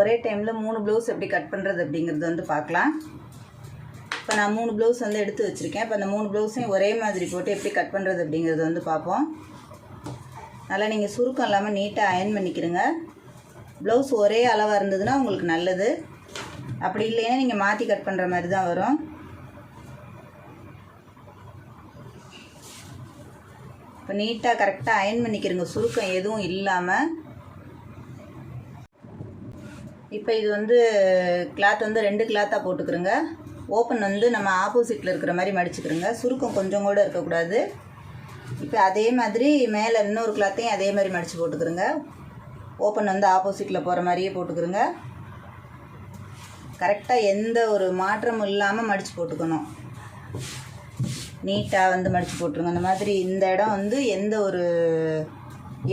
ஒரே டைமில் மூணு ப்ளவுஸ் எப்படி கட் பண்ணுறது அப்படிங்கிறது வந்து பார்க்கலாம். இப்போ நான் மூணு ப்ளவுஸ் வந்து எடுத்து வச்சுருக்கேன். இப்போ அந்த மூணு ப்ளவுஸையும் ஒரே மாதிரி போட்டு எப்படி கட் பண்ணுறது அப்படிங்கிறது வந்து பார்ப்போம். நல்லா நீங்கள் சுருக்கம் இல்லாமல் நீட்டாக அயன் பண்ணிக்கிறங்க ப்ளவுஸ் ஒரே அளவாக இருந்ததுன்னா உங்களுக்கு நல்லது. அப்படி இல்லைன்னா நீங்கள் மாற்றி கட் பண்ணுற மாதிரி தான் வரும். இப்போ நீட்டாக கரெக்டாக அயன் பண்ணிக்கிறங்க சுருக்கம் எதுவும் இல்லாமல் இப்போ இது வந்து கிளாத் வந்து ரெண்டு கிளாத்தாக போட்டுக்கிறோங்க. ஓப்பன் வந்து நம்ம ஆப்போசிட்டில் இருக்கிற மாதிரி மடிச்சுக்கிறோங்க. சுருக்கம் கொஞ்சம் கூட இருக்கக்கூடாது. இப்போ அதே மாதிரி மேலே இன்னொரு கிளாத்தையும் அதே மாதிரி மடித்து போட்டுக்கிறோங்க. ஓப்பன் வந்து ஆப்போசிட்டில் போகிற மாதிரியே போட்டுக்கிறோங்க. கரெக்டாக எந்த ஒரு மாற்றமும் இல்லாமல் மடித்து போட்டுக்கணும். நீட்டாக வந்து மடித்து போட்டுருங்க. அந்த மாதிரி இந்த இடம் வந்து எந்த ஒரு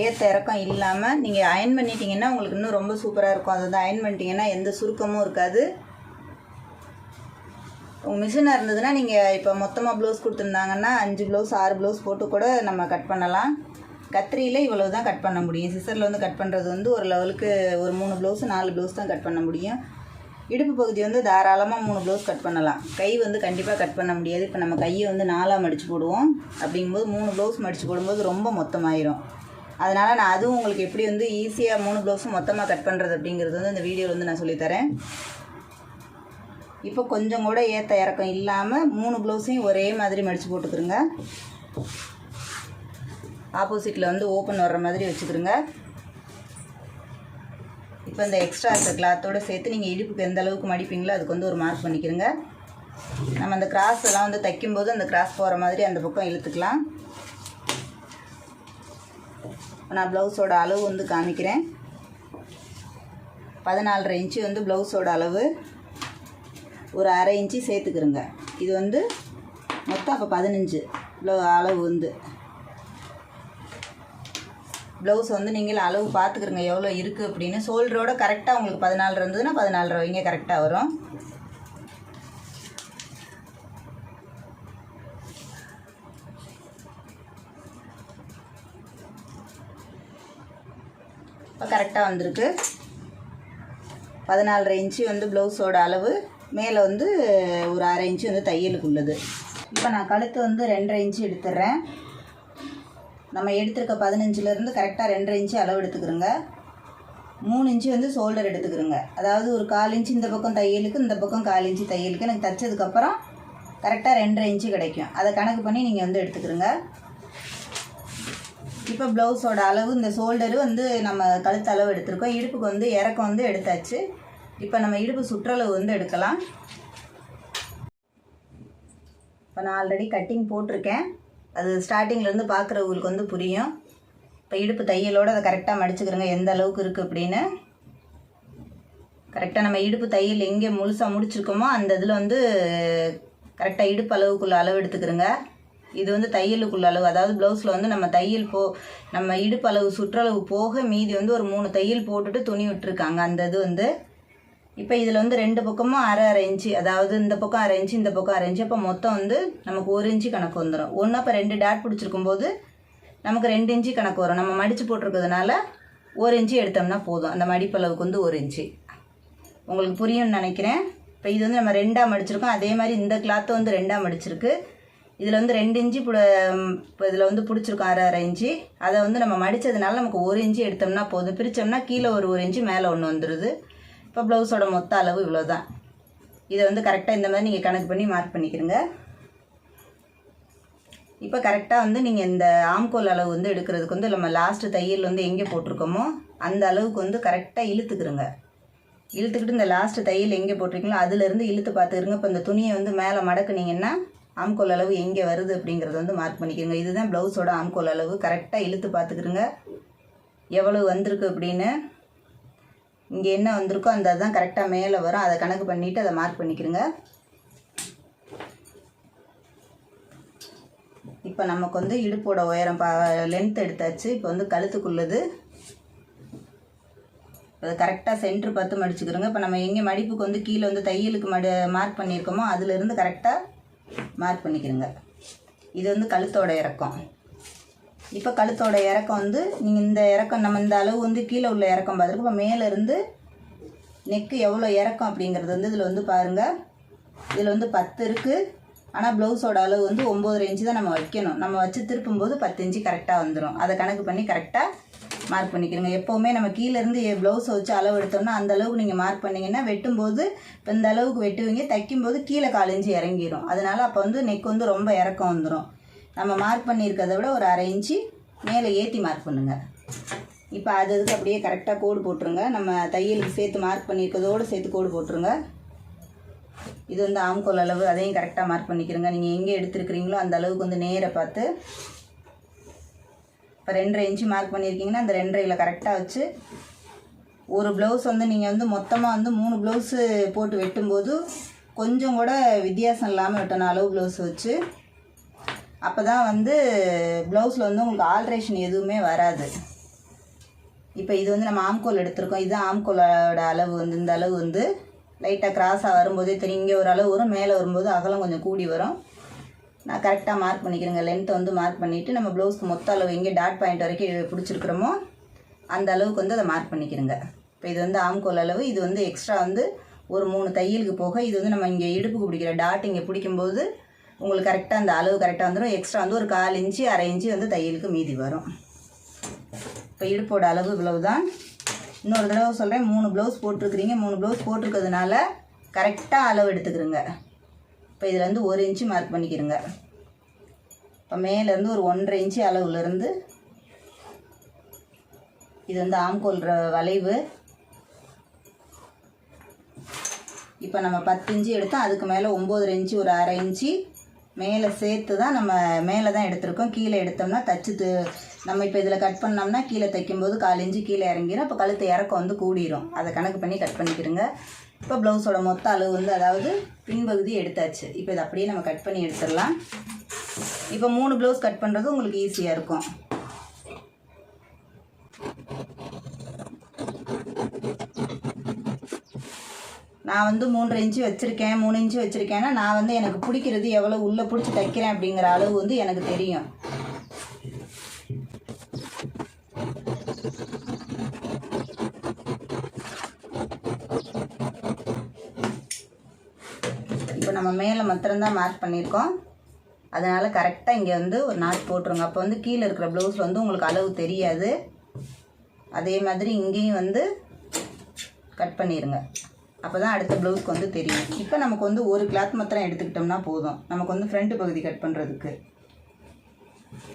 ஏற்ற இறக்கம் இல்லாமல் நீங்கள் அயன் பண்ணிட்டீங்கன்னா உங்களுக்கு இன்னும் ரொம்ப சூப்பராக இருக்கும். அதை வந்து அயன் பண்ணிட்டீங்கன்னா எந்த சுருக்கமும் இருக்காது. உங்கள் மிஷினாக இருந்ததுன்னா நீங்கள் இப்போ மொத்தமாக ப்ளவுஸ் கொடுத்துருந்தாங்கன்னா அஞ்சு ப்ளவுஸ் ஆறு ப்ளவுஸ் போட்டு கூட நம்ம கட் பண்ணலாம். கத்திரியில் இவ்வளோ தான் கட் பண்ண முடியும். சிசரில் வந்து கட் பண்ணுறது வந்து ஒரு லெவலுக்கு ஒரு மூணு ப்ளவுஸ் நாலு ப்ளவுஸ் தான் கட் பண்ண முடியும். இடுப்பு பகுதி வந்து தாராளமாக மூணு ப்ளவுஸ் கட் பண்ணலாம். கை வந்து கண்டிப்பாக கட் பண்ண முடியாது. இப்போ நம்ம கையை வந்து நாலாக மடித்து போடுவோம். அப்படிங்கும்போது மூணு ப்ளவுஸ் மடித்து போடும்போது ரொம்ப மொத்தமாயிரும். அதனால் நான் அதுவும் உங்களுக்கு எப்படி வந்து ஈஸியாக மூணு ப்ளவுஸும் மொத்தமாக கட் பண்ணுறது அப்படிங்கிறது வந்து இந்த வீடியோவில் வந்து நான் சொல்லித்தரேன். இப்போ கொஞ்சம் கூட ஏற்ற இறக்கம் இல்லாமல் மூணு ப்ளவுஸையும் ஒரே மாதிரி மடித்து போட்டுக்கிறோங்க ஆப்போசிட்டில் வந்து ஓப்பன் வர்ற மாதிரி வச்சுக்கிறோங்க இப்போ இந்த எக்ஸ்ட்ரா இருக்க கிளாத்தோடு சேர்த்து நீங்கள் இடுப்புக்கு எந்த அளவுக்கு மடிப்பீங்களோ அதுக்கு வந்து ஒரு மார்க் பண்ணிக்கிறோங்க நம்ம அந்த கிராஸ் எல்லாம் வந்து தைக்கும்போது அந்த கிராஸ் போகிற மாதிரி அந்த பக்கம் இழுத்துக்கலாம். நான் ப்ளவுஸோட அளவு வந்து காமிக்கிறேன். பதினாலரை இன்ச்சு வந்து ப்ளவுஸோட அளவு. ஒரு அரை இன்ச்சு சேர்த்துக்கிறோங்க. இது வந்து மொத்தம் அப்போ பதினஞ்சு ப்ளவு அளவு வந்து. ப்ளவுஸ் வந்து நீங்கள் அளவு பார்த்துக்கிறங்க எவ்வளோ இருக்குது அப்படின்னு. ஷோல்டரோட கரெக்டாக உங்களுக்கு பதினாலு இருந்ததுன்னா பதினாலரை வைங்க கரெக்டாக வரும். கரெக்டாக வந்திருக்கு. பதினாலரை இன்ச்சு வந்து ப்ளவுஸோட அளவு மேலே வந்து ஒரு அரை இன்ச்சு வந்து தையலுக்கு உள்ளது. இப்போ நான் கழுத்து வந்து ரெண்டரை இன்ச்சு எடுத்துடுறேன். நம்ம எடுத்திருக்க பதினஞ்சுலேருந்து கரெக்டாக ரெண்டரை இன்ச்சு அளவு எடுத்துக்கிறோங்க. மூணு இன்ச்சு வந்து ஷோல்டர் எடுத்துக்கிறோங்க. அதாவது ஒரு கால் இன்ச்சு இந்த பக்கம் தையலுக்கு இந்த பக்கம் கால் இன்ச்சு தையலுக்கு. எனக்கு தைச்சதுக்கப்புறம் கரெக்டாக ரெண்டரை இன்ச்சு கிடைக்கும். அதை கணக்கு பண்ணி நீங்கள் வந்து எடுத்துக்கிறோங்க. இப்போ ப்ளவுஸோட அளவு இந்த ஷோல்டரு வந்து நம்ம கழுத்து அளவு எடுத்திருக்கோம். இடுப்புக்கு வந்து இறக்கம் வந்து எடுத்தாச்சு. இப்போ நம்ம இடுப்பு சுற்றளவு வந்து எடுக்கலாம். இப்போ நான் ஆல்ரெடி கட்டிங் போட்டிருக்கேன். அது ஸ்டார்டிங்லேருந்து பார்க்குறவங்களுக்கு வந்து புரியும். இப்போ இடுப்பு தையலோடு அதை கரெக்டாக மடிச்சுக்கிறோங்க. எந்த அளவுக்கு இருக்குது அப்படின்னு. கரெக்டாக நம்ம இடுப்பு தையல் எங்கே முழுசாக முடிச்சிருக்கோமோ அந்த இதில் வந்து கரெக்டாக இடுப்பு அளவுக்குள்ளே அளவு எடுத்துக்கிறோங்க. இது வந்து தையலுக்குள்ள அளவு. அதாவது ப்ளவுஸில் வந்து நம்ம தையல் போ நம்ம இடுப்பு அளவு சுற்றளவு போக மீதி வந்து ஒரு மூணு தையல் போட்டுட்டு துணி விட்டுருக்காங்க. அந்த இது வந்து இப்போ இதில் வந்து ரெண்டு பக்கமும் அரை அரை இன்ச்சு. அதாவது இந்த பக்கம் அரை இன்ச்சு இந்த பக்கம் அரை இன்ச்சு. அப்போ மொத்தம் வந்து நமக்கு ஒரு இன்ச்சு கணக்கு வந்துடும் ஒன்று அப்போ ரெண்டு டாட் பிடிச்சிருக்கும் போது நமக்கு ரெண்டு இன்ச்சு கணக்கு வரும். நம்ம மடித்து போட்டிருக்கிறதுனால ஒரு இன்ச்சு எடுத்தோம்னா போதும். அந்த மடிப்பளவுக்கு வந்து ஒரு இன்ச்சு. உங்களுக்கு புரியும்னு நினைக்கிறேன். இப்போ இது வந்து நம்ம ரெண்டாக மடிச்சிருக்கோம். அதே மாதிரி இந்த கிளாத்தை வந்து ரெண்டாக மடிச்சிருக்கு. இதில் வந்து ரெண்டு இன்ச்சு புட இப்போ இதில் வந்து பிடிச்சிருக்கோம் அரை அரை இன்ச்சு அதை வந்து நம்ம மடித்ததுனால நமக்கு ஒரு இன்ச்சு எடுத்தோம்னா போதும். பிரித்தோம்னா கீழே ஒரு ஒரு இன்ச்சு மேலே ஒன்று வந்துடுது இப்போ ப்ளவுஸோட மொத்த அளவு இவ்வளோ தான் இதை வந்து கரெக்டாக இந்த மாதிரி நீங்கள் கணக்கு பண்ணி மார்க் பண்ணிக்கிறங்க இப்போ கரெக்டாக வந்து நீங்கள் இந்த ஆம்கோல் அளவு வந்து எடுக்கிறதுக்கு வந்து நம்ம லாஸ்ட்டு தையல் வந்து எங்கே போட்டிருக்கோமோ அந்த அளவுக்கு வந்து கரெக்டாக இழுத்துக்கிறோங்க இழுத்துக்கிட்டு இந்த லாஸ்ட்டு தையல் எங்கே போட்டிருக்கீங்களோ அதுலேருந்து இழுத்து பார்த்துக்கிறங்க இப்போ இந்த துணியை வந்து மேலே மடக்குனீங்கன்னா ஆம்கோல் அளவு எங்கே வருது அப்படிங்கிறத வந்து மார்க் பண்ணிக்கிறங்க. இதுதான் ப்ளவுஸோட ஆம்கோல் அளவு. கரெக்டாக இழுத்து பார்த்துக்கிறங்க எவ்வளவு வந்திருக்கு அப்படின்னு. இங்கே என்ன வந்திருக்கோ அந்த அதுதான் கரெக்டாக மேலே வரும். அதை கணக்கு பண்ணிவிட்டு அதை மார்க் பண்ணிக்கிறங்க. இப்போ நமக்கு வந்து இடுப்போட உயரம் பா லென்த் எடுத்தாச்சு. இப்போ வந்து கழுத்துக்குள்ளது. அது கரெக்டாக சென்ட்ரு பார்த்து மடிச்சுக்கிறோங்க. இப்போ நம்ம எங்கே மடிப்புக்கு வந்து கீழே வந்து தையலுக்கு மடி மார்க் பண்ணியிருக்கோமோ அதுலேருந்து கரெக்டாக மார்க் பண்ணிக்கிறங்க இது வந்து கழுத்தோட இறக்கம். இப்போ கழுத்தோட இறக்கம் வந்து நீங்கள் இந்த இறக்கம் நம்ம இந்த அளவு வந்து கீழே உள்ள இறக்கம் பார்த்துருக்கோம் இப்போ மேலேருந்து நெக்கு எவ்வளோ இறக்கம் அப்படிங்கிறது வந்து இதில் வந்து பாருங்கள் இதில் வந்து பத்து இருக்குது ஆனால் ப்ளவுஸோட அளவு வந்து ஒம்பது இன்ச்சு தான் நம்ம வைக்கணும். நம்ம வச்சு திருப்பும்போது பத்து இன்ச்சு கரெக்டாக வந்துடும் அதை கணக்கு பண்ணி கரெக்டாக மார்க் பண்ணிக்கிறோங்க. எப்போவுமே நம்ம கீழேருந்து ப்ளவுஸ் வச்சு அளவு எடுத்தோம்னா அந்த அளவுக்கு நீங்கள் மார்க் பண்ணிங்கன்னா வெட்டும்போது இப்போ இந்த அளவுக்கு வெட்டுவீங்க. தைக்கும்போது கீழே காலிஞ்சு இறங்கிடும் இறங்கிரும். அப்போ வந்து நெக் வந்து ரொம்ப இறக்கம் வந்துடும் நம்ம மார்க் பண்ணியிருக்கிறத விட ஒரு அரை இன்ச்சு மேலே ஏற்றி மார்க் பண்ணுங்கள் இப்போ அது அதுக்கு அப்படியே கரெக்டாக கோடு போட்டுருங்க. நம்ம தையலுக்கு சேர்த்து மார்க் பண்ணியிருக்கிறதோடு சேர்த்து கோடு போட்டுருங்க. இது வந்து ஆம்கோல் அளவு அதையும் கரெக்டாக மார்க் பண்ணிக்கிறங்க. நீங்கள் எங்கே எடுத்துருக்கிறீங்களோ அந்த அளவுக்கு வந்து நேரை பார்த்து இப்போ ரெண்டரை இன்ச்சு மார்க் பண்ணியிருக்கீங்கன்னா அந்த ரெண்டரையில் கரெக்டாக வச்சு ஒரு ப்ளவுஸ் வந்து நீங்கள் வந்து மொத்தமாக வந்து மூணு ப்ளவுஸு போட்டு வெட்டும்போது கொஞ்சம் கூட வித்தியாசம் இல்லாமல் வெட்டணும் அளவு ப்ளவுஸ் வச்சு அப்போ தான் வந்து ப்ளவுஸில் வந்து உங்களுக்கு ஆல்ட்ரேஷன் எதுவுமே வராது. இப்போ இது வந்து நம்ம ஆம்கோல் எடுத்திருக்கோம். இது ஆம்கோலோட அளவு வந்து இந்த அளவு வந்து லைட்டாக கிராஸாக வரும்போதே தெரியும். இங்கே ஒரு அளவு வரும் மேலே வரும்போது அகலம் கொஞ்சம் கூடி வரும். நான் கரெக்டாக மார்க் பண்ணிக்கிறேங்க. லென்த் வந்து மார்க் பண்ணிவிட்டு நம்ம ப்ளவுஸ்க்கு மொத்த அளவு எங்கே டாட் பாயிண்ட் வரைக்கும் பிடிச்சிருக்கிறோமோ அந்த அளவுக்கு வந்து அதை மார்க் பண்ணிக்கிறேங்க. இப்போ இது வந்து ஆம்கோல் அளவு இது வந்து எக்ஸ்ட்ரா வந்து ஒரு மூணு தையலுக்கு போக இது வந்து நம்ம இங்கே இடுப்புக்கு பிடிக்கிற டாட் இங்கே பிடிக்கும்போது உங்களுக்கு கரெக்டாக அந்த அளவு கரெக்டாக வந்துடும் எக்ஸ்ட்ரா வந்து ஒரு கால் இன்ச்சு அரை இன்ச்சு வந்து தையலுக்கு மீதி வரும். இப்போ இடுப்போட அளவு இவ்வளவு தான் இன்னொரு தடவை சொல்கிறேன் மூணு ப்ளவுஸ் போட்டிருக்கிறீங்க. மூணு ப்ளவுஸ் போட்டிருக்கிறதுனால கரெக்டாக அளவு எடுத்துக்கிறோங்க. இப்போ இதுலேருந்து ஒரு இன்ச்சு மார்க் பண்ணிக்கிறோங்க. இப்போ மேலேருந்து ஒரு ஒன்றரை இன்ச்சு அளவுலேருந்து இது வந்து ஆம்கோல் வளைவு. இப்போ நம்ம பத்து இன்ச்சு எடுத்தோம். அதுக்கு மேலே ஒம்பது இன்ச்சு ஒரு அரை இன்ச்சு மேலே சேர்த்து தான் நம்ம மேலே தான் எடுத்திருக்கோம். கீழே எடுத்தோம்னா தச்சு நம்ம இப்போ இதில் கட் பண்ணோம்னா கீழே தைக்கும்போது கால் இன்ச்சு கீழே இறங்கிடும் அப்போ கழுத்து இறக்கம் வந்து கூடிரும். அதை கணக்கு பண்ணி கட் பண்ணிக்கிறோங்க. இப்போ ப்ளவுஸோட மொத்த அளவு வந்து அதாவது பின்பகுதி எடுத்தாச்சு. இப்போ இதை அப்படியே நம்ம கட் பண்ணி எடுத்துடலாம். இப்போ மூணு ப்ளவுஸ் கட் பண்ணுறது உங்களுக்கு ஈஸியாக இருக்கும். நான் வந்து மூன்று இன்ச்சு வச்சுருக்கேன் மூணு இன்ச்சு வச்சுருக்கேன்னா நான் வந்து எனக்கு பிடிக்கிறது எவ்வளோ உள்ளே பிடிச்சி தைக்கிறேன் அப்படிங்கிற அளவு வந்து எனக்கு தெரியும் இப்போ நம்ம மேலே மாத்திரம்தான் மார்க் பண்ணியிருக்கோம். அதனால் கரெக்டாக இங்கே வந்து ஒரு நாட் போட்டுருங்க. அப்போ வந்து கீழே இருக்கிற ப்ளவுஸில் வந்து உங்களுக்கு அளவு தெரியாது. அதே மாதிரி இங்கேயும் வந்து கட் பண்ணிடுங்க அப்போ தான் அடுத்த ப்ளவுஸ்க்கு வந்து தெரியும். இப்போ நமக்கு வந்து ஒரு கிளாத் மாத்திரம் எடுத்துக்கிட்டோம்னா போதும். நமக்கு வந்து ஃப்ரண்ட் பகுதி கட் பண்ணுறதுக்கு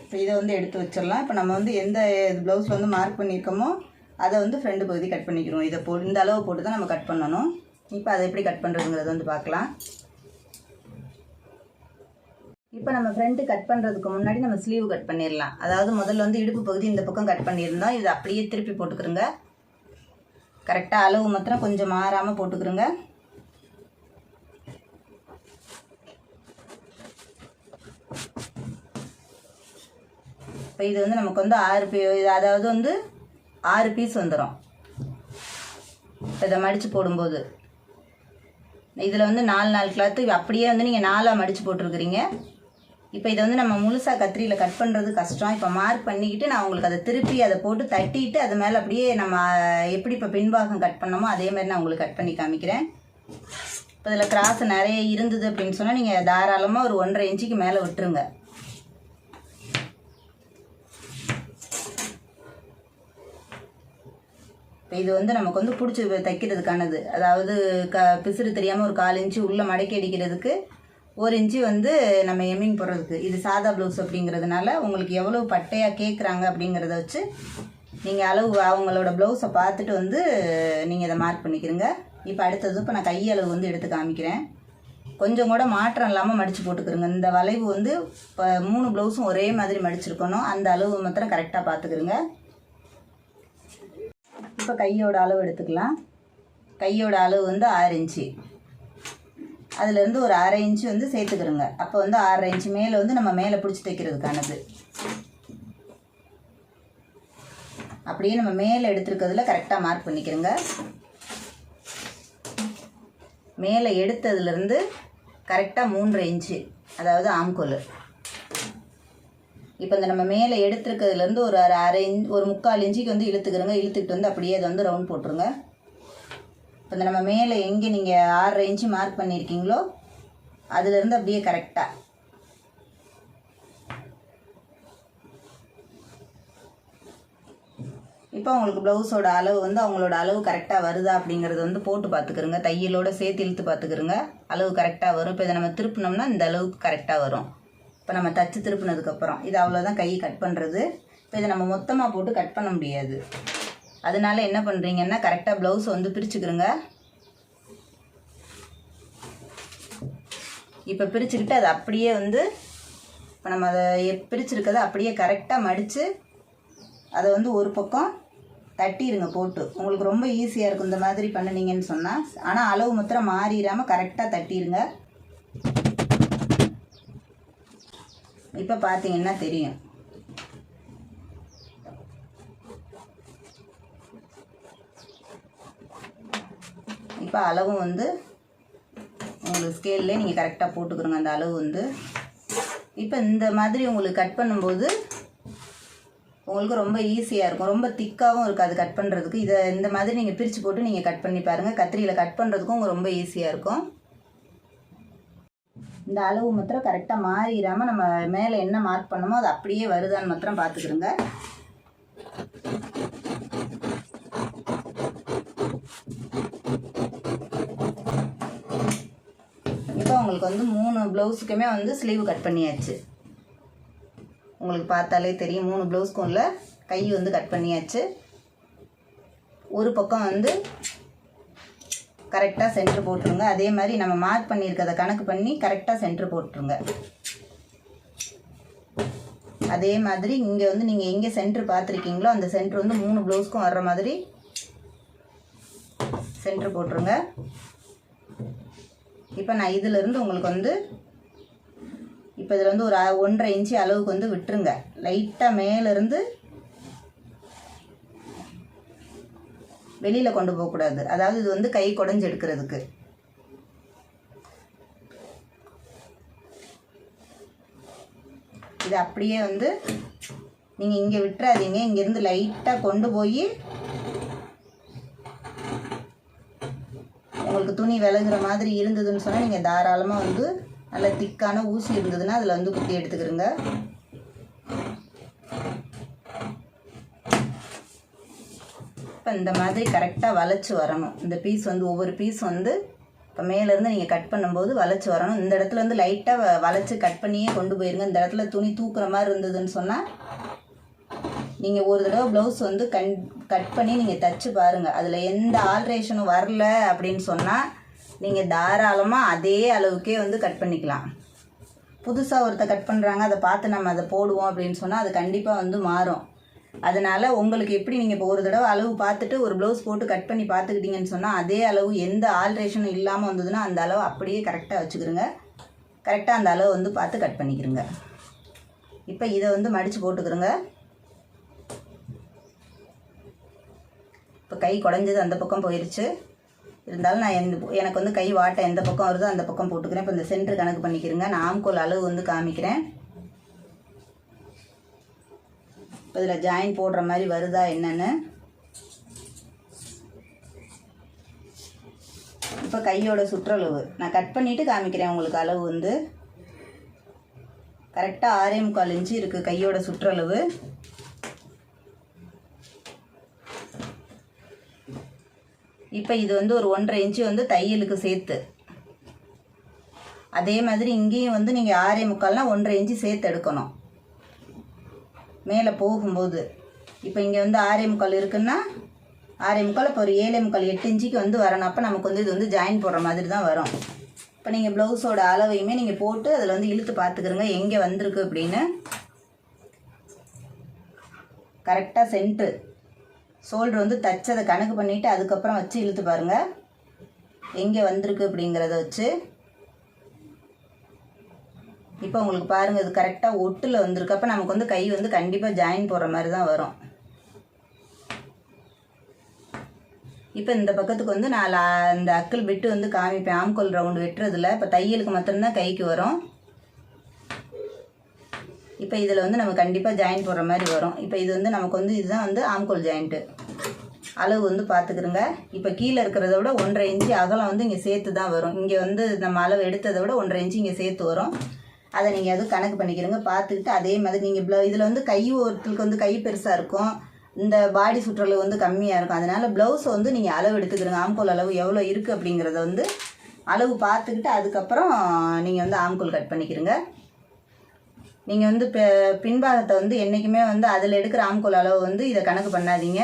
இப்போ இதை வந்து எடுத்து வச்சிடலாம். இப்போ நம்ம வந்து எந்த ப்ளவுஸில் வந்து மார்க் பண்ணியிருக்கோமோ அதை வந்து ஃப்ரண்ட் பகுதி கட் பண்ணிக்கிறோம். இதை போ இந்த அளவு போட்டு தான் நம்ம கட் பண்ணணும். இப்போ அதை எப்படி கட் பண்ணுறதுங்கிறத வந்து பார்க்கலாம். இப்போ நம்ம ஃப்ரண்ட்டு கட் பண்ணுறதுக்கு முன்னாடி நம்ம ஸ்லீவ் கட் பண்ணிடலாம் அதாவது முதல்ல வந்து இடுப்பு பகுதி இந்த பக்கம் கட் பண்ணியிருந்தோம் இதை அப்படியே திருப்பி போட்டுக்கிறோங்க கரெக்டாக அளவு மாத்திரம் கொஞ்சம் மாறாமல் போட்டுக்கிறோங்க இப்போ இது வந்து நமக்கு வந்து ஆறு பீ அதாவது வந்து ஆறு பீஸ் வந்துடும் இதை மடித்து போடும்போது. இதில் வந்து நாலு நாலு கிளாத்து அப்படியே வந்து நீங்கள் நாலாக மடித்து போட்டிருக்கிறீங்க. இப்போ இதை வந்து நம்ம முழுசாக கத்திரியில் கட் பண்ணுறது கஷ்டம். இப்போ மார்க் பண்ணிக்கிட்டு நான் உங்களுக்கு அதை திருப்பி அதை போட்டு தட்டிட்டு அது மேலே அப்படியே நம்ம எப்படி இப்போ பின்பாகம் கட் பண்ணோமோ அதே மாதிரி நான் உங்களுக்கு கட் பண்ணி காமிக்கிறேன். இப்போ இதில் கிராஸ் நிறைய இருந்தது அப்படின்னு சொன்னால் நீங்கள் தாராளமாக ஒரு ஒன்றரை இன்ச்சுக்கு மேலே விட்டுருங்க. இப்போ இது வந்து நமக்கு வந்து பிடிச்சி தைக்கிறதுக்கானது. அதாவது க பிசுறு தெரியாமல் ஒரு கால் இன்ச்சு உள்ளே மடக்கி அடிக்கிறதுக்கு ஒரு இன்ச்சு வந்து நம்ம எம்மிங் போடுறதுக்கு. இது சாதா ப்ளவுஸ் அப்படிங்கிறதுனால உங்களுக்கு எவ்வளோ பட்டையாக கேட்குறாங்க அப்படிங்கிறத வச்சு நீங்கள் அளவு அவங்களோட ப்ளவுஸை பார்த்துட்டு வந்து நீங்கள் இதை மார்க் பண்ணிக்கிறங்க. இப்போ அடுத்தது இப்போ நான் கையளவு வந்து எடுத்து காமிக்கிறேன். கொஞ்சம் கூட மாற்றம் இல்லாமல் மடித்து போட்டுக்கிறோங்க. இந்த வளைவு வந்து இப்போ மூணு ப்ளவுஸும் ஒரே மாதிரி மடிச்சிருக்கணும். அந்த அளவு மாத்திரம் கரெக்டாக பார்த்துக்கிறோங்க. இப்போ கையோட அளவு எடுத்துக்கலாம். கையோட அளவு வந்து ஆறு இன்ச்சு. அதுலேருந்து ஒரு அரை இன்ச்சு வந்து சேர்த்துக்கிறோங்க அப்போ வந்து ஆறரை இன்ச்சு மேலே வந்து நம்ம மேலே பிடிச்சி தைக்கிறதுக்கானது. அப்படியே நம்ம மேலே எடுத்துருக்கிறதுல கரெக்டாக மார்க் பண்ணிக்கிறோங்க மேலே எடுத்ததுலேருந்து கரெக்டாக மூன்றரை இன்ச்சு அதாவது ஆம்கோல். இப்போ இந்த நம்ம மேலே எடுத்துருக்கிறதுலேருந்து ஒரு அரை இன் ஒரு முக்கால் இன்ச்சுக்கு வந்து இழுத்துக்கிறோங்க இழுத்துக்கிட்டு வந்து அப்படியே அதை வந்து ரவுண்ட் போட்டுருங்க. இப்போ இந்த நம்ம மேலே எங்கே நீங்கள் ஆறரை இன்ச்சு மார்க் பண்ணியிருக்கீங்களோ அதுலேருந்து அப்படியே கரெக்டாக இப்போ உங்களுக்கு ப்ளவுஸோட அளவு வந்து அவங்களோட அளவு கரெக்டாக வருதா அப்படிங்கிறது வந்து போட்டு பார்த்துக்கிறோங்க தையலோட சேர்த்து இழுத்து பார்த்துக்கிறோங்க அளவு கரெக்டாக வரும். இப்போ இதை நம்ம திருப்பினோம்னா இந்த அளவுக்கு கரெக்டாக வரும். இப்போ நம்ம தச்சு திருப்பினதுக்கப்புறம் இது அவ்வளோதான் கையை கட் பண்ணுறது இப்போ இதை நம்ம மொத்தமாக போட்டு கட் பண்ண முடியாது. அதனால என்ன பண்ணுறீங்கன்னா கரெக்டாக ப்ளவுஸ் வந்து பிரிச்சுக்கிறோங்க இப்போ பிரிச்சுக்கிட்டு அது அப்படியே வந்து இப்போ நம்ம அதை எப்- அப்படியே கரெக்டாக மடித்து அதை வந்து ஒரு பக்கம் தட்டிடுங்க போட்டு. உங்களுக்கு ரொம்ப ஈஸியாக இருக்கும் இந்த மாதிரி பண்ணுனீங்கன்னு சொன்னால் ஆனால் அளவு மாத்திரம் மாறிடாமல் கரெக்டாக தட்டிடுங்க இப்போ பார்த்தீங்கன்னா தெரியும். இப்போ அளவும் வந்து உங்களுக்கு ஸ்கேல்லே நீங்கள் கரெக்டாக போட்டுக்கிறோங்க அந்த அளவு வந்து இப்போ இந்த மாதிரி உங்களுக்கு கட் பண்ணும்போது உங்களுக்கு ரொம்ப ஈஸியாக இருக்கும். ரொம்ப திக்காகவும் இருக்காது கட் பண்ணுறதுக்கு இதை இந்த மாதிரி நீங்கள் பிரித்து போட்டு நீங்கள் கட் பண்ணி பாருங்கள் கத்திரியில் கட் பண்ணுறதுக்கும் உங்களுக்கு ரொம்ப ஈஸியாக இருக்கும். இந்த அளவு மாத்திரம் கரெக்டாக மாறிடாமல் நம்ம மேலே என்ன மார்க் பண்ணமோ அது அப்படியே வருதான்னு மாத்திரம் பார்த்துக்கிறோங்க இப்போ உங்களுக்கு வந்து மூணு ப்ளவுஸுக்குமே வந்து ஸ்லீவ் கட் பண்ணியாச்சு. உங்களுக்கு பார்த்தாலே தெரியும் மூணு ப்ளவுஸ்க்கும் உள்ள கை வந்து கட் பண்ணியாச்சு. ஒரு பக்கம் வந்து கரெக்டாக சென்ட்ரு போட்டுருங்க. அதே மாதிரி நம்ம மார்க் பண்ணியிருக்கதை கணக்கு பண்ணி கரெக்டாக சென்ட்ரு போட்டுருங்க. அதே மாதிரி இங்கே வந்து நீங்கள் எங்கே சென்டர் பார்த்துருக்கீங்களோ அந்த சென்ட்ரு வந்து மூணு ப்ளவுஸ்க்கும் வர்ற மாதிரி சென்ட்ரு போட்டுருங்க. இப்போ நான் இதிலிருந்து உங்களுக்கு வந்து இப்போ இதில் வந்து ஒரு ஒன்றரை இன்ச்சு அளவுக்கு வந்து விட்டுருங்க. லைட்டாக மேலேருந்து வெளியில் கொண்டு போகக்கூடாது அதாவது இது வந்து கை குடஞ்சி எடுக்கிறதுக்கு. இது அப்படியே வந்து நீங்கள் இங்கே விட்டுறாதீங்க. இங்கேருந்து லைட்டாக கொண்டு போய் உங்களுக்கு துணி விலகுற மாதிரி இருந்ததுன்னு சொன்னால் நீங்கள் தாராளமாக வந்து நல்ல திக்கான ஊசி இருந்ததுன்னா அதில் வந்து குத்தி எடுத்துக்கிறோங்க. இப்போ இந்த மாதிரி கரெக்டாக வளைச்சி வரணும். இந்த பீஸ் வந்து ஒவ்வொரு பீஸ் வந்து இப்போ மேலேருந்து நீங்கள் கட் பண்ணும்போது வளைச்சி வரணும். இந்த இடத்துல வந்து லைட்டாக வளைச்சி கட் பண்ணியே கொண்டு போயிருங்க. இந்த இடத்துல துணி தூக்குற மாதிரி இருந்ததுன்னு சொன்னால் நீங்கள் ஒரு தடவை ப்ளவுஸ் வந்து கண் கட் பண்ணி நீங்கள் தச்சு பாருங்கள் அதில் எந்த ஆல்ட்ரேஷனும் வரல அப்படின்னு சொன்னால் நீங்கள் தாராளமாக அதே அளவுக்கே வந்து கட் பண்ணிக்கலாம். புதுசாக ஒருத்த கட் பண்ணுறாங்க அதை பார்த்து நம்ம அதை போடுவோம் அப்படின்னு சொன்னால் அது கண்டிப்பாக வந்து மாறும். அதனால் உங்களுக்கு எப்படி நீங்கள் இப்போ ஒரு தடவை அளவு பார்த்துட்டு ஒரு ப்ளவுஸ் போட்டு கட் பண்ணி பார்த்துக்கிட்டீங்கன்னு சொன்னால் அதே அளவு எந்த ஆல்ட்ரேஷனும் இல்லாமல் வந்ததுன்னா அந்த அளவு அப்படியே கரெக்டாக வச்சுக்கிறோங்க கரெக்டாக அந்த அளவு வந்து பார்த்து கட் பண்ணிக்கிறோங்க இப்போ இதை வந்து மடித்து போட்டுக்கிறோங்க இப்போ கை குடஞ்சது அந்த பக்கம் போயிடுச்சு இருந்தாலும் நான் எந்த எனக்கு வந்து கை வாட்டை எந்த பக்கம் வருதோ அந்த பக்கம் போட்டுக்கிறேன். இப்போ இந்த சென்டர் கணக்கு பண்ணிக்கிறேங்க. நான் ஆம்கோல் அளவு வந்து காமிக்கிறேன். இப்போ இதில் ஜாயின் போடுற மாதிரி வருதா என்னென்னு. இப்போ கையோட சுற்றளவு. நான் கட் பண்ணிவிட்டு காமிக்கிறேன் உங்களுக்கு அளவு வந்து. கரெக்டாக ஆரே முக்கால் இன்ச்சு இருக்குது கையோட சுற்றளவு. இப்போ இது வந்து ஒரு ஒன்றரை இன்ச்சு வந்து தையலுக்கு சேர்த்து. அதே மாதிரி இங்கேயும் வந்து நீங்கள் ஆறே முக்கால்னால் ஒன்றரை இன்ச்சு சேர்த்து எடுக்கணும். மேலே போகும்போது. இப்போ இங்கே வந்து ஆறே முக்கால் இருக்குன்னா ஆறே முக்கால் இப்போ ஒரு ஏழே முக்கால் எட்டு இன்ச்சுக்கு வந்து வரணும். அப்போ நமக்கு வந்து இது வந்து ஜாயின் போடுற மாதிரி தான் வரும். இப்போ நீங்கள் ப்ளவுஸோட அளவையுமே நீங்கள் போட்டு அதில் வந்து இழுத்து பார்த்துக்கிறங்க எங்கே வந்திருக்கு அப்படின்னு. கரெக்டாக சென்ட்ரு ஷோல்டர் வந்து தச்சதை கணக்கு பண்ணிவிட்டு அதுக்கப்புறம் வச்சு இழுத்து பாருங்கள் எங்கே வந்திருக்கு அப்படிங்கிறத வச்சு. இப்போ உங்களுக்கு பாருங்கள் இது கரெக்டாக ஒட்டில் வந்திருக்கு. அப்போ நமக்கு வந்து கை வந்து கண்டிப்பாக ஜாயின் போடுற மாதிரி தான் வரும். இப்போ இந்த பக்கத்துக்கு வந்து நான் இந்த அக்கல் பிட்டு வந்து காமிப்பேன். ஆம்கோல் ரவுண்டு வெட்டுறதில்ல இப்போ தையலுக்கு மட்டும்தான் கைக்கு வரும். இப்போ இதில் வந்து நம்ம கண்டிப்பாக ஜாயின் போடுற மாதிரி வரும். இப்போ இது வந்து நமக்கு வந்து இதுதான் வந்து ஆம்கோல் ஜாயிண்ட்டு அளவு வந்து பார்த்துக்கிறோங்க இப்போ கீழே இருக்கிறத விட ஒன்றரை இன்ச்சு அகலம் வந்து இங்கே சேர்த்து தான் வரும். இங்கே வந்து நம்ம அளவு எடுத்ததை விட ஒன்றரை இன்ச்சு இங்கே சேர்த்து வரும். அதை நீங்கள் அது கணக்கு பண்ணிக்கிறங்க. பார்த்துக்கிட்டு அதே மாதிரி நீங்கள் ப்ளவு இதில் வந்து கை ஒருத்தருக்கு வந்து கை பெருசாக இருக்கும். இந்த பாடி சுற்றளவு வந்து கம்மியாக இருக்கும். அதனால் ப்ளவுஸை வந்து நீங்கள் அளவு எடுத்துக்கிறங்க. ஆம்கோல் அளவு எவ்வளோ இருக்குது அப்படிங்கிறத வந்து அளவு பார்த்துக்கிட்டு அதுக்கப்புறம் நீங்கள் வந்து ஆம்கோல் கட் பண்ணிக்கிறங்க. நீங்கள் வந்து இப்போ பின்பாகத்தை வந்து என்றைக்குமே வந்து அதில் எடுக்கிற ஆம்கோல் அளவு வந்து இதை கணக்கு பண்ணாதீங்க.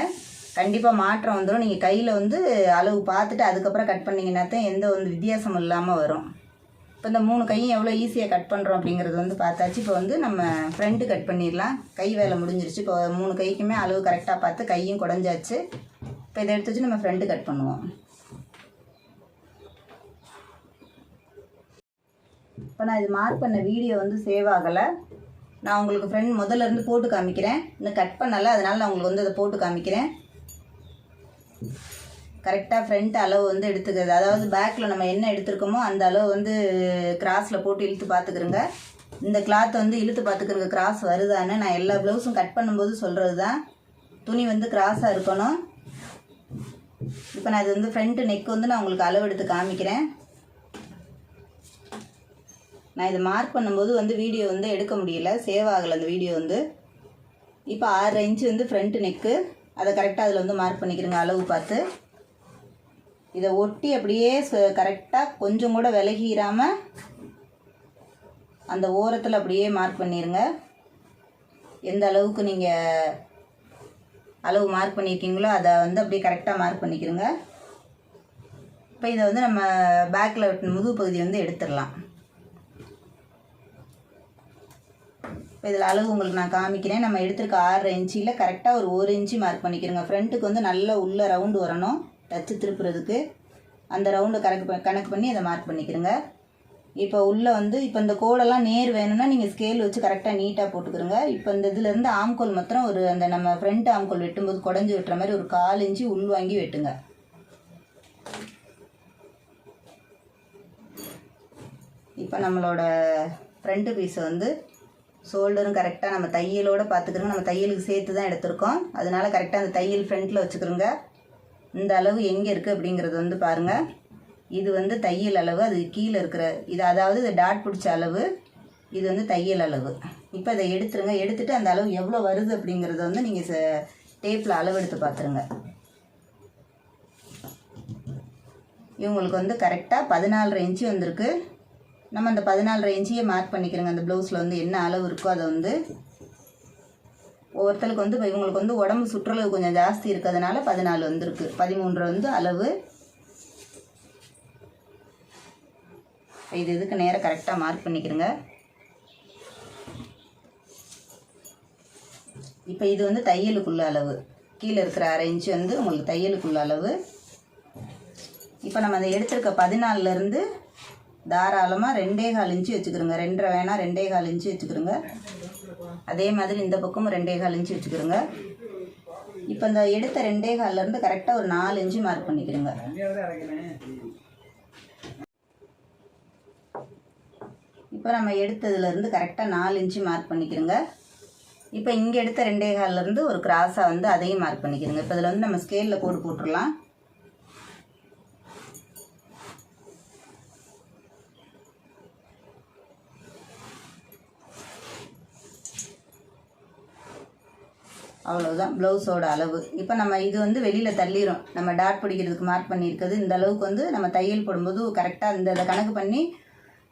கண்டிப்பாக மாற்றம் வந்துடும் நீங்கள் கையில் வந்து அளவு பார்த்துட்டு அதுக்கப்புறம் கட் பண்ணிங்கன்னா தான் எந்த வந்து வித்தியாசமும் இல்லாமல் வரும். இப்போ இந்த மூணு கையும் எவ்வளோ ஈஸியாக கட் பண்ணுறோம் அப்படிங்கிறது வந்து பார்த்தாச்சு. இப்போ வந்து நம்ம ஃப்ரண்ட்டு கட் பண்ணிடலாம். கை வேலை முடிஞ்சிருச்சு. இப்போ மூணு கைக்குமே அளவு கரெக்டாக பார்த்து கையும் குடஞ்சாச்சு. இப்போ இதை எடுத்து வச்சு நம்ம ஃப்ரண்ட்டு கட் பண்ணுவோம். இப்போ நான் இது மார்க் பண்ண வீடியோ வந்து சேவ் ஆகலை. நான் உங்களுக்கு ஃப்ரெண்ட் முதல்ல இருந்து போட்டு காமிக்கிறேன். இன்னும் கட் பண்ணலை. அதனால் நான் உங்களுக்கு வந்து அதை போட்டு காமிக்கிறேன். கரெக்டாக ஃப்ரண்ட் அளவு வந்து எடுத்துக்கிறது அதாவது பேக்கில் நம்ம என்ன எடுத்துருக்கோமோ அந்த அளவு வந்து கிராஸில் போட்டு இழுத்து பார்த்துக்கிறோங்க இந்த கிளாத் வந்து இழுத்து பார்த்துக்கிறங்க கிராஸ் வருதான்னு நான் எல்லா ப்ளவுஸும் கட் பண்ணும்போது சொல்கிறது தான் துணி வந்து கிராஸாக இருக்கணும். இப்போ நான் இது வந்து ஃப்ரண்ட்டு நெக் வந்து நான் உங்களுக்கு அளவு எடுத்து காமிக்கிறேன். நான் இதை மார்க் பண்ணும்போது வந்து வீடியோ வந்து எடுக்க முடியல. சேவ் ஆகலை அந்த வீடியோ வந்து. இப்போ ஆறு இன்ச்சு வந்து ஃப்ரண்ட்டு நெக்கு அதை கரெக்டாக அதில் வந்து மார்க் பண்ணிக்கிறேங்க அளவு பார்த்து. இதை ஒட்டி அப்படியே கரெக்டாக கொஞ்சம் கூட விலகிராமல் அந்த ஓரத்தில் அப்படியே மார்க் பண்ணிடுங்க எந்த அளவுக்கு நீங்கள் அளவு மார்க் பண்ணியிருக்கீங்களோ அதை வந்து அப்படியே கரெக்டாக மார்க் பண்ணிக்கிறோங்க. இப்போ இதை வந்து நம்ம பேக்கில் முதுகு பகுதி வந்து எடுத்துடலாம். இப்போ இதில் அளவு உங்களுக்கு நான் காமிக்கிறேன். நம்ம எடுத்துருக்க ஆறு இன்ச்சியில் கரெக்டாக ஒரு ஒரு இன்ச்சு மார்க் பண்ணிக்கிறோங்க. ஃப்ரண்ட்டுக்கு வந்து நல்ல உள்ளே ரவுண்டு வரணும். டச்சு திருப்புறதுக்கு. அந்த ரவுண்டை கணக்கு கணக்கு பண்ணி அதை மார்க் பண்ணிக்கிறோங்க. இப்போ உள்ளே வந்து இப்போ இந்த கோடெல்லாம் நேர் வேணும்னா நீங்கள் ஸ்கேல் வச்சு கரெக்டாக நீட்டாக போட்டுக்கிறோங்க. இப்போ இந்த இதுலேருந்து ஆம்கோல் மாத்திரம் ஒரு அந்த நம்ம ஃப்ரண்ட் ஆம்கோல் வெட்டும்போது குடஞ்சி வெட்டுற மாதிரி ஒரு கால் இன்ச்சு உள் வாங்கி வெட்டுங்க. இப்போ நம்மளோட ஃப்ரண்ட்டு பீஸை வந்து ஷோல்டரும் கரெக்டாக நம்ம தையலோடு பார்த்துக்கிறோங்க நம்ம தையலுக்கு சேர்த்து தான் எடுத்திருக்கோம். அதனால கரெக்டாக அந்த தையல் ஃப்ரண்ட்டில் வச்சுக்கிறோங்க. இந்த அளவு எங்கே இருக்குது அப்படிங்கிறது வந்து பாருங்கள் இது வந்து தையல் அளவு அது கீழே இருக்கிற இது அதாவது இது டாட் பிடிச்ச அளவு இது வந்து தையல் அளவு. இப்போ இதை எடுத்துருங்க. எடுத்துட்டு அந்த அளவு எவ்வளோ வருது அப்படிங்கிறத வந்து நீங்கள் டேப்பில் அளவு எடுத்து பார்த்துருங்க. இவங்களுக்கு வந்து கரெக்டாக பதினாலரை இன்ச்சு வந்திருக்கு. நம்ம அந்த பதினாலரை இன்ச்சியே மார்க் பண்ணிக்கிறோங்க. அந்த ப்ளவுஸில் வந்து என்ன அளவு இருக்கோ அதை வந்து ஒவ்வொருத்தருக்கு வந்து இப்போ இவங்களுக்கு வந்து உடம்பு சுற்றளவு கொஞ்சம் ஜாஸ்தி இருக்கிறதுனால பதினாலு வந்துருக்கு. பதிமூன்று வந்து அளவு. இது இதுக்கு நேராக கரெக்டாக மார்க் பண்ணிக்கிறோங்க. இப்போ இது வந்து தையலுக்குள்ள அளவு. கீழே இருக்கிற அரை இன்ச்சு வந்து உங்களுக்கு தையலுக்குள்ள அளவு. இப்போ நம்ம அதை எடுத்திருக்க பதினாலிருந்து தாராளமாக ரெண்டே கால் இன்ச்சு வச்சுக்கிறோங்க. ரெண்டரை வேணால் ரெண்டே கால் இன்ச்சு வச்சுக்கிறோங்க. அதே மாதிரி இந்த பக்கமும் ரெண்டே கால் இன்ச்சு வச்சுக்கிறோங்க. இப்போ இந்த எடுத்த ரெண்டே கால்லேருந்து கரெக்டாக ஒரு நாலு இன்ச்சு மார்க் பண்ணிக்கிறோங்க. இப்போ நம்ம எடுத்ததுலேருந்து கரெக்டாக நாலு இன்ச்சு மார்க் பண்ணிக்கிறோங்க. இப்போ இங்கே எடுத்த ரெண்டே கால்லேருந்து ஒரு கிராஸாக வந்து அதையும் மார்க் பண்ணிக்கிறோங்க. இப்போ இதில் வந்து நம்ம ஸ்கேலில் கோடு போட்டுடலாம் அவ்வளோதான் ப்ளவுஸோட அளவு. இப்போ நம்ம இது வந்து வெளியில் தள்ளிடும் நம்ம டாட் பிடிக்கிறதுக்கு மார்க் பண்ணியிருக்கிறது. இந்த அளவுக்கு வந்து நம்ம தையல் போடும்போது கரெக்டாக இந்த இதை கணக்கு பண்ணி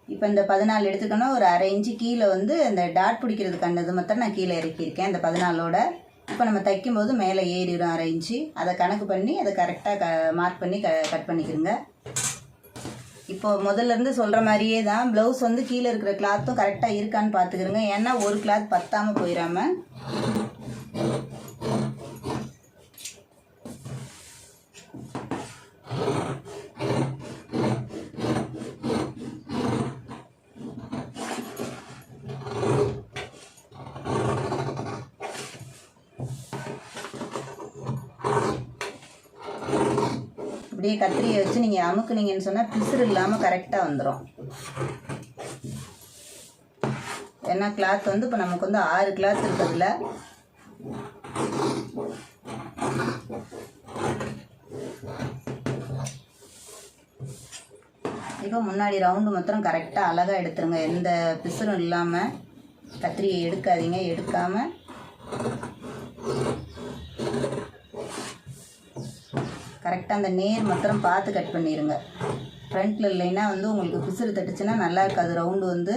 இப்போ இந்த பதினாலு எடுத்துக்கணும் ஒரு அரை இன்ச்சு கீழே வந்து இந்த டாட் பிடிக்கிறதுக்கு அந்தது மாத்திரம் நான் கீழே இறக்கியிருக்கேன் இந்த பதினாலோட. இப்போ நம்ம தைக்கும்போது மேலே ஏறிடும் அரை இன்ச்சு. அதை கணக்கு பண்ணி அதை கரெக்டாக க மார்க் பண்ணி க கட் பண்ணிக்கிறோங்க இப்போ முதல்ல இருந்து சொல்கிற மாதிரியே தான் ப்ளவுஸ் வந்து கீழே இருக்கிற கிளாத்தும் கரெக்டாக இருக்கான்னு பார்த்துக்கிறோங்க ஏன்னா ஒரு கிளாத் பத்தாமல் போயிடாம அப்படியே கத்திரியை வச்சு நீங்கள் அமுக்குனீங்கன்னு சொன்னால் பிசுறு இல்லாமல் கரெக்டாக வந்துடும் ஏன்னா கிளாத் வந்து இப்போ நமக்கு வந்து ஆறு கிளாத் இருக்கிறதுல இப்போ முன்னாடி ரவுண்டு மாத்திரம் கரெக்டாக அழகாக எடுத்துருங்க. எந்த பிசுறும் இல்லாமல் கத்திரியை எடுக்காதீங்க. எடுக்காமல் கரெக்டாக அந்த நேர் மாத்திரம் பார்த்து கட் பண்ணிடுங்க ஃப்ரண்ட்டில் இல்லைன்னா வந்து உங்களுக்கு பிசுறு தட்டுச்சுன்னா நல்லா இருக்காது. ரவுண்டு வந்து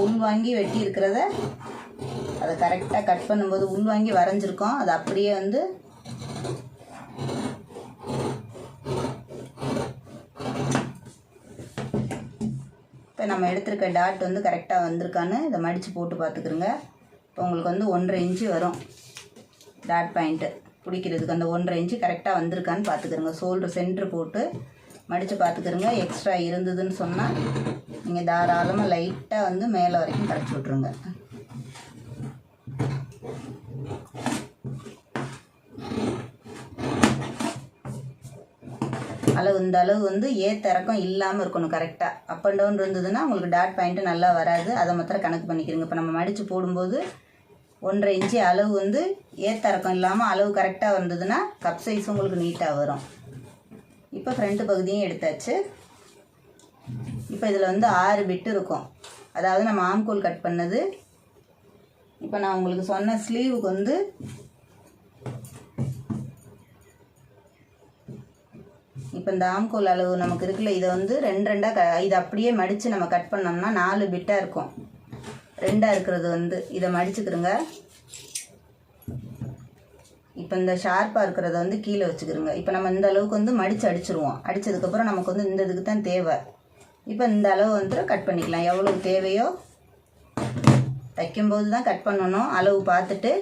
உள்வாங்கி உள் வாங்கி வெட்டி இருக்கிறத அதை கரெக்டாக கட் பண்ணும்போது உள் வாங்கி வரைஞ்சிருக்கோம். அது அப்படியே வந்து இப்போ நம்ம எடுத்திருக்க டாட் வந்து கரெக்டாக வந்திருக்கான்னு இதை மடித்து போட்டு பார்த்துக்குருங்க இப்போ உங்களுக்கு வந்து ஒன்றரை இன்ச்சு வரும் டாட் பாயிண்ட்டு பிடிக்கிறதுக்கு அந்த ஒன்றரை இன்ச்சு கரெக்டாக வந்திருக்கான்னு பார்த்துக்குருங்க ஷோல்டர் சென்ட்ரு போட்டு மடித்து பார்த்துக்குருங்க எக்ஸ்ட்ரா இருந்ததுன்னு சொன்னால் நீங்கள் தாராளமாக லைட்டாக வந்து மேலே வரைக்கும் கரைச்சி விட்ருங்க அளவு இந்த அளவு வந்து ஏத்த இறக்கம் இல்லாமல் இருக்கணும் கரெக்டாக அப் அண்ட் டவுன் இருந்ததுன்னா உங்களுக்கு டாட் பாயிண்ட்டு நல்லா வராது. அதை மாத்திரம் கணக்கு பண்ணிக்கிறோங்க. இப்போ நம்ம மடித்து போடும்போது ஒன்றரை இன்ச்சு அளவு வந்து ஏத்த இறக்கம் இல்லாமல் அளவு கரெக்டாக வந்ததுன்னா கப் சைஸ் உங்களுக்கு நீட்டாக வரும். இப்போ ஃப்ரண்ட் பகுதியும் எடுத்தாச்சு. இப்போ இதில் வந்து ஆறு பிட்டு இருக்கும். அதாவது நம்ம ஆம்கோல் கட் பண்ணது. இப்போ நான் உங்களுக்கு சொன்ன ஸ்லீவுக்கு வந்து இப்போ இந்த ஆம்கோல் அளவு நமக்கு இருக்குல்ல இதை வந்து ரெண்டு ரெண்டாக க இதை அப்படியே மடித்து நம்ம கட் பண்ணோம்னா நாலு பிட்டாக இருக்கும். ரெண்டாக இருக்கிறது வந்து இதை மடிச்சுக்கிறோங்க இப்போ இந்த ஷார்ப்பாக இருக்கிறத வந்து கீழே வச்சுக்கிறோங்க இப்போ நம்ம இந்த அளவுக்கு வந்து மடித்து அடிச்சிருவோம். அடித்ததுக்கப்புறம் நமக்கு வந்து இந்த இதுக்கு தான் தேவை. இப்போ இந்த அளவு வந்து கட் பண்ணிக்கலாம். எவ்வளோ தேவையோ தைக்கும்போது தான் கட் பண்ணணும். அளவு பார்த்துட்டு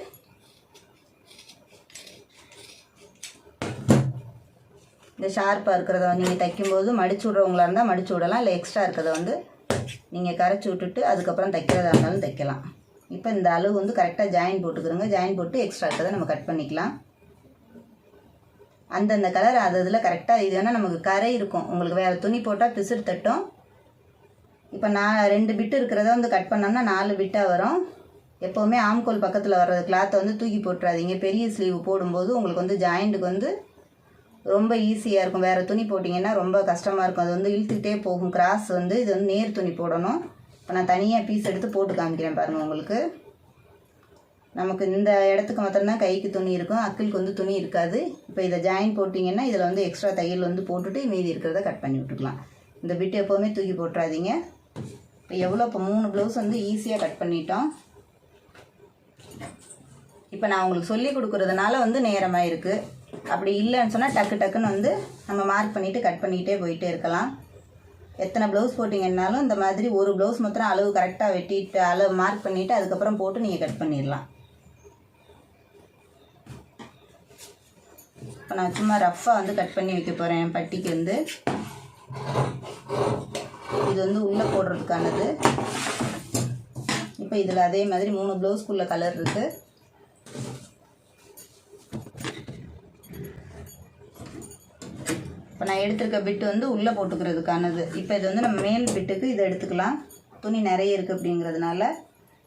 இந்த ஷார்ப்பாக இருக்கிறத நீங்கள் தைக்கும்போது மடிச்சு விட்றவங்களா இருந்தால் மடிச்சு விடலாம். இல்லை எக்ஸ்ட்ரா இருக்கிறத வந்து நீங்கள் கரைச்சி விட்டுட்டு அதுக்கப்புறம் தைக்கிறதா இருந்தாலும் தைக்கலாம். இப்போ இந்த அளவு வந்து கரெக்டாக ஜாயின் போட்டுக்கிறோங்க. ஜாயின் போட்டு எக்ஸ்ட்ரா இருக்கிறத நம்ம கட் பண்ணிக்கலாம். அந்தந்த கலர் அது இதில் கரெக்டாக இது வேணால் நமக்கு கரை இருக்கும். உங்களுக்கு வேறு துணி போட்டால் பிசுறு தட்டும். இப்போ நான் ரெண்டு பிட்டு இருக்கிறத வந்து கட் பண்ணோம்னா நாலு பிட்டாக வரும். எப்போவுமே ஆம்கோல் பக்கத்தில் வர்ற கிளாத்தை வந்து தூக்கி போட்டுறாதீங்க. பெரிய ஸ்லீவ் போடும்போது உங்களுக்கு வந்து ஜாயிண்ட்டுக்கு வந்து ரொம்ப ஈஸியாக இருக்கும். வேறு துணி போட்டிங்கன்னா ரொம்ப கஷ்டமாக இருக்கும். அது வந்து இழுத்துக்கிட்டே போகும். கிராஸ் வந்து இது வந்து நேர் துணி போடணும். இப்போ நான் தனியாக பீஸ் எடுத்து போட்டு காமிக்கிறேன் பாருங்கள் உங்களுக்கு. நமக்கு இந்த இடத்துக்கு மாத்திரம்தான் கைக்கு துணி இருக்கும் அக்கிளுக்கு வந்து துணி இருக்காது. இப்போ இதை ஜாயின் போட்டிங்கன்னா இதில் வந்து எக்ஸ்ட்ரா தையல் வந்து போட்டுட்டு மீதி இருக்கிறத கட் பண்ணி விட்டுக்கலாம். இந்த பிட்டு எப்போவுமே தூக்கி போட்டுறாதீங்க. இப்போ எவ்வளோ இப்போ மூணு ப்ளவுஸ் வந்து ஈஸியாக கட் பண்ணிட்டோம். இப்போ நான் உங்களுக்கு சொல்லி கொடுக்குறதுனால வந்து நேரமாக இருக்குது அப்படி இல்லைன்னு சொன்னால் டக்கு டக்குன்னு வந்து நம்ம மார்க் பண்ணிவிட்டு கட் பண்ணிக்கிட்டே போயிட்டே இருக்கலாம். எத்தனை ப்ளவுஸ் போட்டிங்கன்னாலும் இந்த மாதிரி ஒரு ப்ளவுஸ் மாத்திரம் அளவு கரெக்டாக வெட்டிட்டு அளவு மார்க் பண்ணிவிட்டு அதுக்கப்புறம் போட்டு நீங்கள் கட் பண்ணிடலாம். இப்போ நான் சும்மா ரஃப்பாக வந்து கட் பண்ணி வைக்க போகிறேன் பட்டிக்கு வந்து. இது வந்து உள்ளே போடுறதுக்கானது. இப்போ இதில் அதே மாதிரி மூணு ப்ளவுஸ்க்குள்ளே கலர் இருக்குது இப்போ நான் எடுத்திருக்க பிட்டு வந்து உள்ளே போட்டுக்கிறதுக்கானது. இப்போ இது வந்து நம்ம மேல் பிட்டுக்கு இதை எடுத்துக்கலாம். துணி நிறைய இருக்குது அப்படிங்கிறதுனால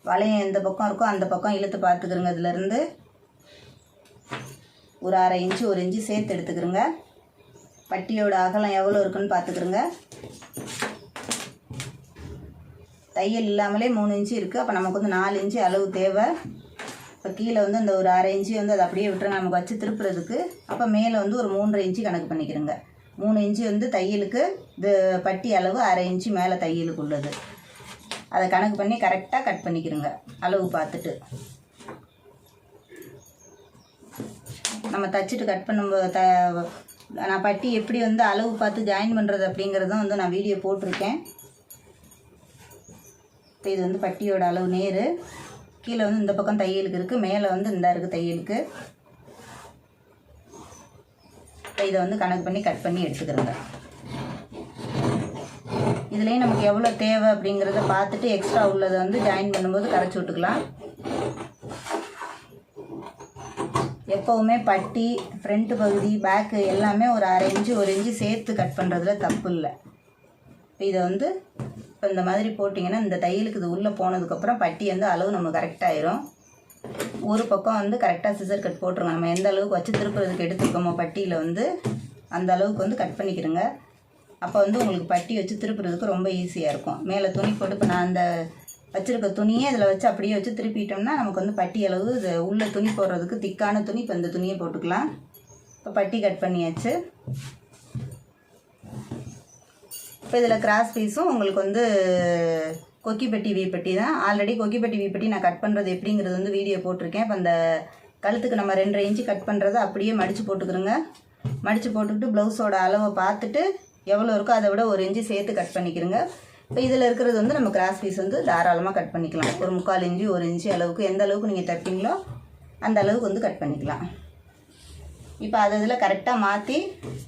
வளையம் எந்த பக்கம் இருக்கோ அந்த பக்கம் இழுத்து பார்த்துக்கிறோங்க. இதுலேருந்து ஒரு அரை இன்ச்சு ஒரு இன்ச்சு சேர்த்து எடுத்துக்கிறோங்க. பட்டியோட அகலம் எவ்வளோ இருக்குன்னு பார்த்துக்கிறோங்க. தையல் இல்லாமலே மூணு இன்ச்சு இருக்குது அப்போ நமக்கு வந்து நாலு இன்ச்சு அளவு தேவை. இப்போ கீழே வந்து அந்த ஒரு அரை இன்ச்சு வந்து அதை அப்படியே விட்டுருங்க. நமக்கு வச்சு திருப்புறதுக்கு. அப்போ மேலே வந்து ஒரு மூன்றரை இன்ச்சு கணக்கு பண்ணிக்கிறோங்க. மூணு இன்ச்சு வந்து தையலுக்கு இது பட்டி அளவு அரை இன்ச்சு மேலே தையலுக்கு உள்ளது. அதை கணக்கு பண்ணி கரெக்டாக கட் பண்ணிக்கிறோங்க அளவு பார்த்துட்டு. நம்ம தச்சுட்டு கட் பண்ணும்போது த நான் பட்டி எப்படி வந்து அளவு பார்த்து ஜாயின் பண்ணுறது அப்படிங்கிறதும் வந்து நான் வீடியோ போட்டிருக்கேன். இது வந்து பட்டியோட அளவு நேர். கீழே வந்து இந்த பக்கம் தையலுக்கு இருக்குது மேலே வந்து இந்த இருக்குது தையலுக்கு. இப்போ இதை வந்து கணக்கு பண்ணி கட் பண்ணி எடுத்துக்கிறோங்க இதுலேயும் நமக்கு எவ்வளோ தேவை அப்படிங்கிறத பார்த்துட்டு எக்ஸ்ட்ரா உள்ளதை வந்து ஜாயின் பண்ணும்போது கரைச்சி விட்டுக்கலாம். எப்போவுமே பட்டி ஃப்ரண்ட் பகுதி பேக்கு எல்லாமே ஒரு அரை இன்ச்சு ஒரு இன்ச்சு சேர்த்து கட் பண்ணுறதுல தப்பு இல்லை. இதை வந்து இப்போ இந்த மாதிரி போட்டிங்கன்னா இந்த தையலுக்கு இது உள்ளே போனதுக்கப்புறம் பட்டி வந்து அளவு நம்ம கரெக்டாயிரும் ஒரு பக்கம் வந்து கரெக்டாக சிசர் கட் போட்டுருங்க. நம்ம எந்த அளவுக்கு வச்சு திருப்புறதுக்கு எடுத்துருக்கோமோ பட்டியில் வந்து அந்த அளவுக்கு வந்து கட் பண்ணிக்கிறோங்க அப்போ வந்து உங்களுக்கு பட்டி வச்சு திருப்புறதுக்கு ரொம்ப ஈஸியாக இருக்கும். மேலே துணி போட்டு இப்போ நான் அந்த வச்சுருக்க துணியை இதில் வச்சு அப்படியே வச்சு திருப்பிட்டோம்னா நமக்கு வந்து பட்டி அளவு இது உள்ள துணி போடுறதுக்கு திக்கான துணி இப்போ இந்த துணியை போட்டுக்கலாம். இப்போ பட்டி கட் பண்ணியாச்சு. இப்போ இதில் கிராஸ் பீஸும் உங்களுக்கு வந்து கொக்கிப்பட்டி வீப்பட்டி தான். ஆல்ரெடி கொக்கிப்பட்டி வீப்பட்டி நான் கட் பண்ணுறது எப்படிங்கிறது வந்து வீடியோ போட்டிருக்கேன். இப்போ அந்த கழுத்துக்கு நம்ம ரெண்டரை இன்ச்சு கட் பண்ணுறதை அப்படியே மடித்து போட்டுக்கிறோங்க. மடித்து போட்டுக்கிட்டு ப்ளவுஸோட அளவை பார்த்துட்டு எவ்வளோ இருக்கோ அதை விட ஒரு இன்ச்சு சேர்த்து கட் பண்ணிக்கிறோங்க. இப்போ இதில் இருக்கிறது வந்து நம்ம கிராஸ் பீஸ் வந்து தாராளமாக கட் பண்ணிக்கலாம். ஒரு முக்கால் இன்ச்சு ஒரு இன்ச்சு அளவுக்கு எந்த அளவுக்கு நீங்கள் தைப்பீங்களோ அந்த அளவுக்கு வந்து கட் பண்ணிக்கலாம். இப்போ அது இதில் கரெக்டாக மாற்றி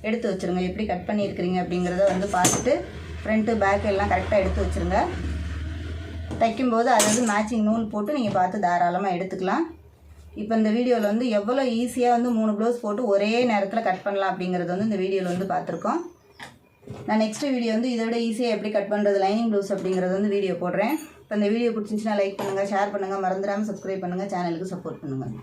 எடுத்து வச்சுருங்க. எப்படி கட் பண்ணியிருக்கிறீங்க அப்படிங்கிறத வந்து பார்த்துட்டு ஃப்ரண்ட்டு பேக் எல்லாம் கரெக்டாக எடுத்து வச்சுருங்க. தைக்கும்போது அதாவது மேட்சிங் நூல் போட்டு நீங்கள் பார்த்து தாராளமாக எடுத்துக்கலாம். இப்போ இந்த வீடியோவில் வந்து எவ்வளோ ஈஸியாக வந்து மூணு ப்ளவுஸ் போட்டு ஒரே நேரத்தில் கட் பண்ணலாம் அப்படிங்கிறது வந்து இந்த வீடியோவில் வந்து பார்த்துருக்கோம். நான் நெக்ஸ்ட் வீடியோ வந்து இதை விட ஈஸியாக எப்படி கட் பண்ணுறது லைனிங் ப்ளவுஸ் அப்படிங்கிறது வந்து வீடியோ போடுறேன். இப்போ இந்த வீடியோ பிடிச்சிருந்துச்சுன்னா லைக் பண்ணுங்கள் ஷேர் பண்ணுங்கள் மறந்துடாமல் சப்ஸ்கிரைப் பண்ணுங்கள் சேனலுக்கு சப்போர்ட் பண்ணுங்கள்